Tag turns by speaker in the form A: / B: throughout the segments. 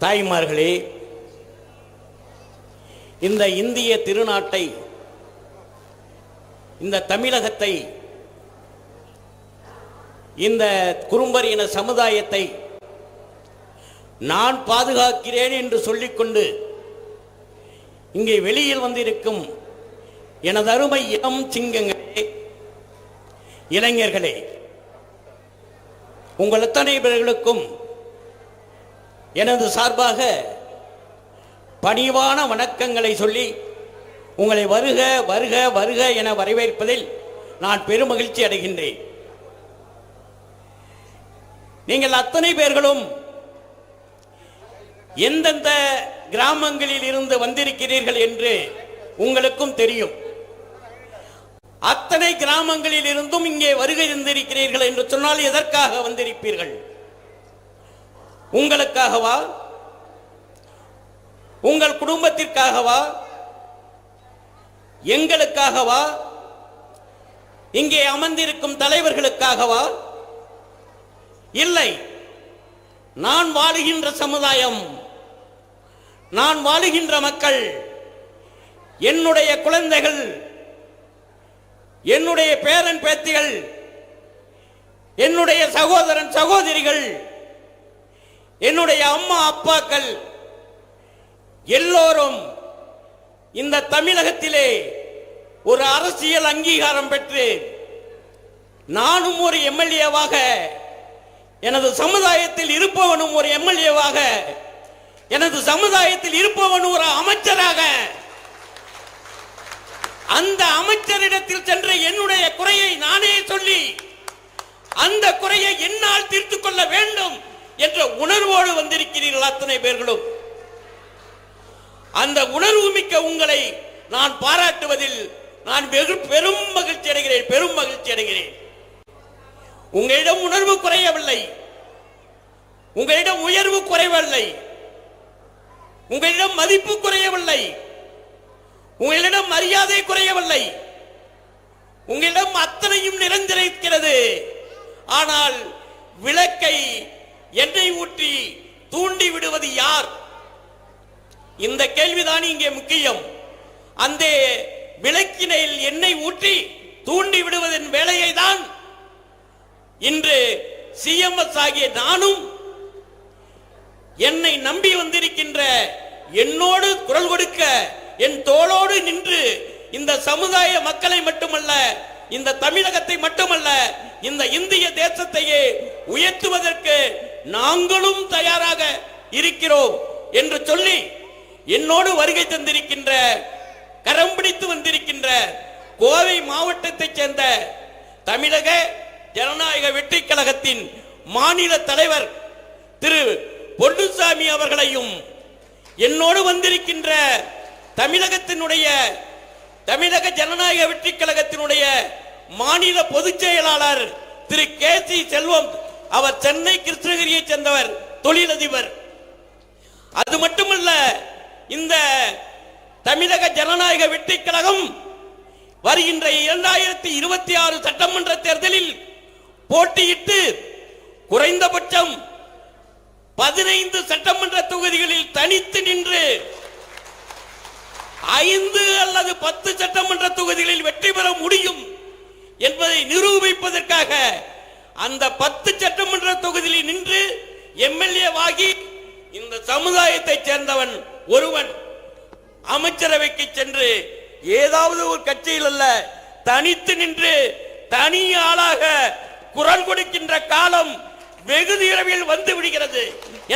A: தாய்மார்களே இந்த இந்திய திருநாட்டை இந்த தமிழகத்தை இந்த குறும்பர் இன சமுதாயத்தை நான் பாதுகாக்கிறேன் என்று சொல்லிக்கொண்டு இங்கே வெளியில் வந்திருக்கும் எனது அருமை இளம் சிங்கங்களே இளைஞர்களே உங்கள் எத்தனை பேர்களுக்கும் எனது சார்பாக பணிவான வணக்கங்களை சொல்லி உங்களை வருக வருக வருக என வரவேற்பதில் நான் பெருமகிழ்ச்சி அடைகின்றேன். நீங்கள் அத்தனை பேர்களும் எந்தெந்த கிராமங்களில் இருந்து வந்திருக்கிறீர்கள் என்று உங்களுக்கும் தெரியும். அத்தனை கிராமங்களில் இருந்தும் இங்கே வருகை இருந்திருக்கிறீர்கள் என்று சொன்னால் எதற்காக வந்திருப்பீர்கள்? உங்களுக்காகவா? உங்கள் குடும்பத்திற்காகவா? எங்களுக்காகவா? இங்கே அமர்ந்திருக்கும் தலைவர்களுக்காகவா? இல்லை. நான் வாழுகின்ற சமுதாயம் நான் வாழுகின்ற மக்கள் என்னுடைய குழந்தைகள் என்னுடைய பேரன் பேத்திகள் என்னுடைய சகோதரன் சகோதரிகள் என்னுடைய அம்மா அப்பாக்கள் எல்லோரும் இந்த தமிழகத்திலே ஒரு அரசியல் அங்கீகாரம் பெற்று நானும் ஒரு எம்எல்ஏவாக எனது சமுதாயத்தில் இருப்பவனும் ஒரு எம்எல்ஏவாக எனது சமுதாயத்தில் இருப்பவனும் ஒரு அமைச்சராக அந்த அமைச்சரிடத்தில் சென்ற என்னுடைய குறையை நானே சொல்லி அந்த குறையை என்னால் தீர்த்து கொள்ள வேண்டும் என்ற உணர்வோடு வந்திருக்கிறீர்கள் அத்தனை பேர்களும். அந்த உணர்வு மிக்க உங்களை நான் பாராட்டுவதில் நான் வெகு பெரும் மகிழ்ச்சி அடைகிறேன் பெரும் மகிழ்ச்சி அடைகிறேன். உங்களிடம் உணர்வு குறையவில்லை. உங்களிடம் உயர்வு குறையவில்லை உங்களிடம் மதிப்பு குறையவில்லை. உங்களிடம் மரியாதை குறையவில்லை. உங்களிடம் அத்தனையும் நிறைந்திருக்கிறது ஆனால் விளக்கை எண்ணெய் ஊற்றி தூண்டி விடுவது யார்? இந்த கேள்விதான் இங்கே முக்கியம். அந்த விளக்கினையில் எண்ணெய் ஊற்றி தூண்டி விடுவதன் வேலையை தான் இன்று சிஎம்எஸ் ஆகிய நானும் என்னை நம்பி வந்திருக்கின்ற என்னோடு குரல் கொடுக்க என் தோளோடு நின்று இந்த சமுதாய மக்களை மட்டுமல்ல இந்த தமிழகத்தை மட்டுமல்ல இந்த இந்திய தேசத்தையே உயர்த்துவதற்கு நாங்களும் தயாராக இருக்கிறோம் என்று சொல்லி என்னோடு வருகை தந்திருக்கின்ற கரம் பிடித்து வந்திருக்கின்ற கோவை மாவட்டத்தைச் சேர்ந்த தமிழக ஜனநாயக வெற்றி கழகத்தின் மாநில தலைவர் திரு பொன்னுசாமி அவர்களையும் என்னோடு வந்திருக்கின்ற தமிழகத்தினுடைய தமிழக ஜனநாயக வெற்றி கழகத்தினுடைய மாநில பொதுச் செயலாளர் திரு கே சி செல்வம் அவர் சென்னை கிருஷ்ணகிரியை சேர்ந்தவர் தொழிலதிபர். அது மட்டுமல்ல இந்த தமிழக ஜனநாயக வெற்றி கழகம் வருகின்ற இரண்டாயிரத்தி இருபத்தி ஆறு சட்டமன்ற தேர்தலில் போட்டியிட்டு குறைந்தபட்சம் பதினைந்து சட்டமன்ற தொகுதிகளில் தனித்து நின்று ஐந்து அல்லது பத்து சட்டமன்ற தொகுதிகளில் வெற்றி பெற முடியும் என்பதை நிரூபிப்பதற்காக அந்த பத்து சட்டமன்ற தொகுதியில் நின்று எம்எல்ஏ வாகி இந்த சமுதாயத்தைச் சேர்ந்தவன் ஒருவன். அமைச்சரவைக்கு சென்று ஏதாவது ஒரு கட்சியில் அல்ல தனித்து நின்று தனி ஆளாக குரல் கொடுக்கின்ற காலம் வெகு இரவில் வந்து விடுகிறது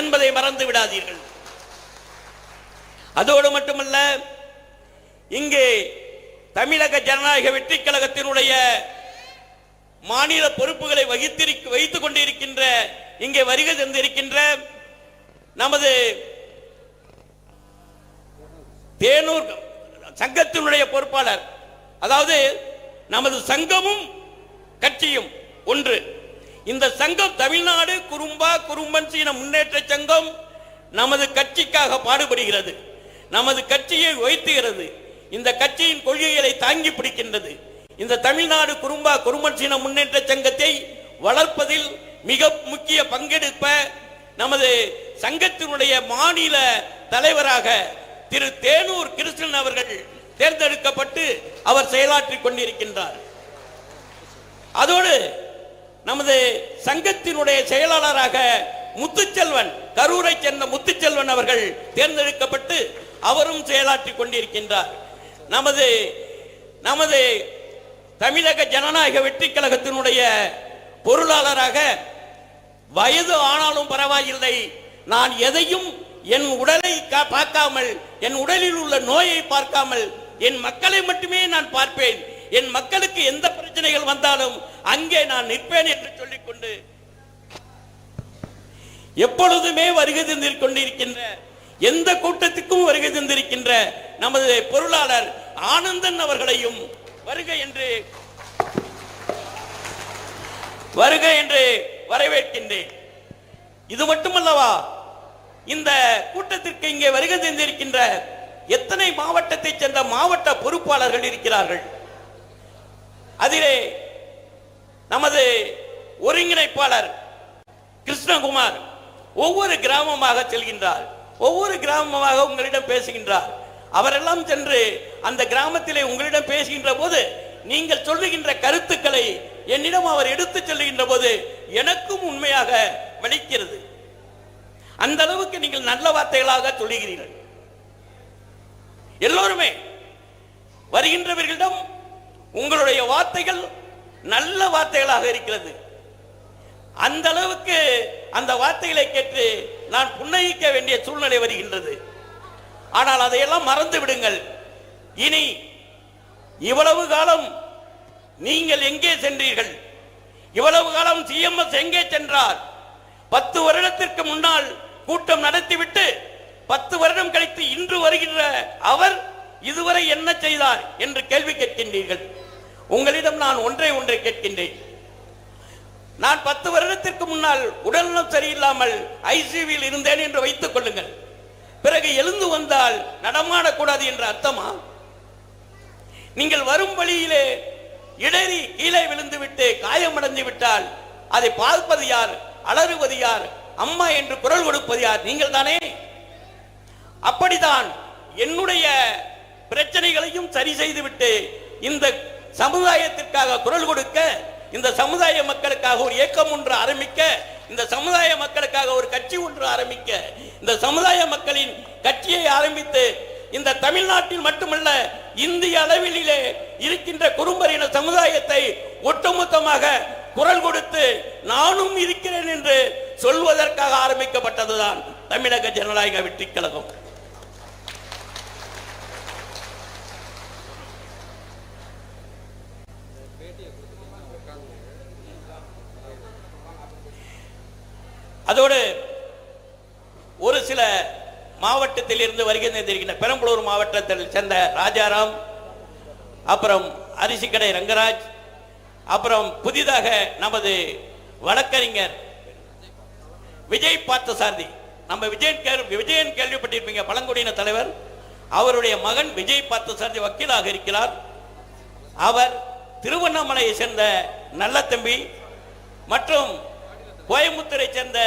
A: என்பதை மறந்து விடாதீர்கள். அதோடு மட்டுமல்ல இங்கே தமிழக ஜனநாயக வெற்றி கழகத்தினுடைய மாநில பொறுப்புகளை வகித்திருக்க வைத்துக் கொண்டிருக்கின்ற இங்கே வருகை தந்திருக்கின்ற நமது தேனூர் சங்கத்தினுடைய பொறுப்பாளர் அதாவது நமது சங்கமும் கட்சியும் ஒன்று. இந்த சங்கம் தமிழ்நாடு குறும்பா குறும்பன் சீன முன்னேற்ற சங்கம் நமது கட்சிக்காக பாடுபடுகிறது. நமது கட்சியை உயர்த்துகிறது. இந்த கட்சியின் கொள்கைகளை தாங்கி பிடிக்கின்றது. இந்த தமிழ்நாடு குறும்பா குறும்பன் சீன முன்னேற்ற சங்கத்தை வளர்ப்பதில் மிக முக்கிய பங்கெடுப்ப நமது சங்கத்தினுடைய மாநில தலைவராக திரு தேனூர் கிருஷ்ணன் அவர்கள் தேர்ந்தெடுக்கப்பட்டு அவர் செயலாற்றிக் கொண்டிருக்கின்றார். அதோடு நமது சங்கத்தினுடைய செயலாளராக முத்துச்செல்வன் கரூரை சேர்ந்த முத்துச்செல்வன் அவர்கள் தேர்ந்தெடுக்கப்பட்டு அவரும் செயலாற்றிக் கொண்டிருக்கின்றார். நமது நமது தமிழக ஜனநாயக வெற்றி கழகத்தினுடைய பொருளாளராக வயது ஆனாலும் பரவாயில்லை. நான் எதையும் என் உடலை கா- பார்க்காமல் என் உடலில் உள்ள நோயை பார்க்காமல் என் மக்களை மட்டுமே நான் பார்ப்பேன். என் மக்களுக்கு எந்த பிரச்சனைகள் வந்தாலும் அங்கே நான் நிற்பேன் என்று சொல்லிக்கொண்டு எப்பொழுதுமே வருகை தந்திருக் கொண்டிருக்கின்ற எந்த கூட்டத்துக்கும் வருகை தந்திருக்கின்ற நமது பொருளாளர் ஆனந்தன் அவர்களையும் வருக என்று வருக என்று வரவேற்கின்றேன். இது மட்டுமல்லவா இந்த கூட்டத்திற்கு இங்கே வருகை தந்திருக்கின்ற எத்தனை மாவட்டத்தைச் சேர்ந்த மாவட்ட பொறுப்பாளர்கள் இருக்கிறார்கள். அதிலே நமது ஒருங்கிணைப்பாளர் கிருஷ்ணகுமார் ஒவ்வொரு கிராமமாக செல்கின்றார் ஒவ்வொரு கிராமமாக உங்களிடம் பேசுகின்றார். அவரெல்லாம் சென்று அந்த கிராமத்திலே உங்களிடம் பேசுகின்ற போது நீங்கள் சொல்லுகின்ற கருத்துக்களை என்னிடம் அவர் எடுத்துச் செல்லுகின்ற போது எனக்கும் உண்மையாக வலிக்கிறது அந்த அளவுக்கு நீங்கள் நல்ல வார்த்தைகளாக சொல்லுகிறீர்கள். எல்லோருமே வருகின்றவர்களிடம் உங்களுடைய வார்த்தைகள் நல்ல வார்த்தைகளாக இருக்கிறது. அந்த அளவுக்கு அந்த வார்த்தைகளை கேட்டு நான் புன்னகிக்க வேண்டிய சூழ்நிலை வருகின்றது. ஆனால் அதையெல்லாம் மறந்து விடுங்கள். இனி இவ்வளவு காலம் நீங்கள் எங்கே சென்றீர்கள்? இவ்வளவு காலம் சிஎம்எஸ் எங்கே சென்றார்? பத்து வருடத்திற்கு முன்னால் கூட்டம் நடத்திவிட்டு பத்து வருடம் கழித்து இன்று வருகின்ற அவர் இதுவரை என்ன செய்தார் என்று கேள்வி கேட்கின்றீர்கள். உங்களிடம் நான் ஒன்றை ஒன்றை கேட்கின்றேன். நான் பத்து வருடத்திற்கு முன்னால் உடல்நலம் சரியில்லாமல் ஐசியூவில் இருந்தேன் என்று வைத்துக் கொள்ளுங்கள். பிறகு எழுந்து வந்தால் நடமாடக்கூடாது என்ற அர்த்தமா? நீங்கள் வரும் வழியிலே இடறி கீழே விழுந்து விட்டு காயமடைந்து விட்டால் அதை பார்ப்பது யார்? அலறுவது யார்? அம்மா என்று குரல் கொடுப்பது யார்? நீங்கள் தானே? அப்படிதான் என்னுடைய பிரச்சனைகளையும் சரி செய்துவிட்டு இந்த சமுதாயத்திற்காக குரல் கொடுக்க இந்த சமுதாய மக்களுக்காக ஒரு இயக்கம் ஒன்று ஆரம்பிக்க இந்த சமுதாய மக்களுக்காக ஒரு கட்சி ஒன்று ஆரம்பிக்க இந்த சமுதாய மக்களின் கட்சியை ஆரம்பித்து இந்த தமிழ்நாட்டில் மட்டுமல்ல இந்திய அளவிலே இருக்கின்ற குறும்பரின சமுதாயத்தை ஒட்டுமொத்தமாக குரல் கொடுத்து நானும் இருக்கிறேன் என்று சொல்வதற்காக ஆரம்பிக்கப்பட்டதுதான் தமிழக ஜனநாயக வெற்றி கழகம் அதோடு ஒரு சில மாவட்டத்தில் இருந்து வருகின்ற பெரம்பலூர் மாவட்டத்தில் சேர்ந்த ராஜாராம் அப்புறம் அரிசிக்கடை ரங்கராஜ் அப்புறம் புதிதாக நமது வழக்கறிஞர் விஜய் பார்த்தசாரதி நம்ம விஜயன் கேள்வி விஜயன் கேள்விப்பட்டிருப்பீங்க பழங்குடியின தலைவர். அவருடைய மகன் விஜய் பார்த்தசாரதி வக்கீலாக இருக்கிறார். அவர் திருவண்ணாமலையை சேர்ந்த நல்ல தம்பி மற்றும் கோயம்புத்தூரை சேர்ந்த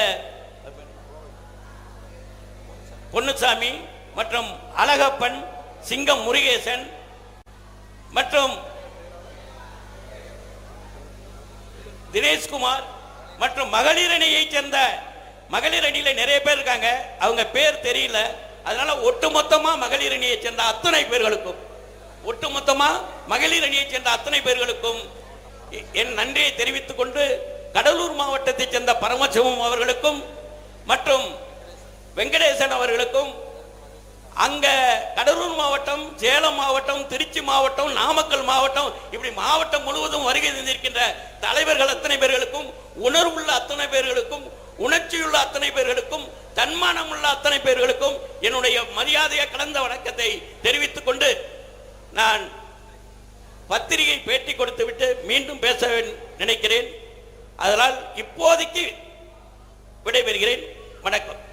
A: பொன்னுசாமி மற்றும் அழகப்பன் சிங்கம் முருகேசன் மற்றும் தினேஷ்குமார் மற்றும் மகளிர் அணியைச் சேர்ந்த மகளிர் அணியில் நிறைய பேர் இருக்காங்க. அவங்க பேர் தெரியல. அதனால ஒட்டுமொத்தமாக மகளிர் அணியைச் சேர்ந்த அத்தனை பேர்களுக்கும் ஒட்டுமொத்தமாக மகளிர் அணியைச் சேர்ந்த அத்தனை பேர்களுக்கும் எ- என் நன்றியை தெரிவித்துக் கொண்டு கடலூர் மாவட்டத்தைச் சேர்ந்த பரமசிவம் அவர்களுக்கும் மற்றும் வெங்கடேசன் அவர்களுக்கும் அங்க கடலூர் மாவட்டம் சேலம் மாவட்டம் திருச்சி மாவட்டம் நாமக்கல் மாவட்டம் இப்படி மாவட்டம் முழுவதும் வருகை தந்திருக்கின்ற தலைவர்கள் அத்தனை பேர்களுக்கும் உணர்வுள்ள அத்தனை பேர்களுக்கும் உணர்ச்சியுள்ள அத்தனை பேர்களுக்கும் தன்மானம் உள்ள அத்தனை பேர்களுக்கும் என்னுடைய மரியாதையை கலந்த வணக்கத்தை தெரிவித்துக் கொண்டு நான் பத்திரிகை பேட்டி கொடுத்துவிட்டு மீண்டும் பேச நினைக்கிறேன். அதனால் இப்போதைக்கு விடைபெறுகிறேன். வணக்கம்.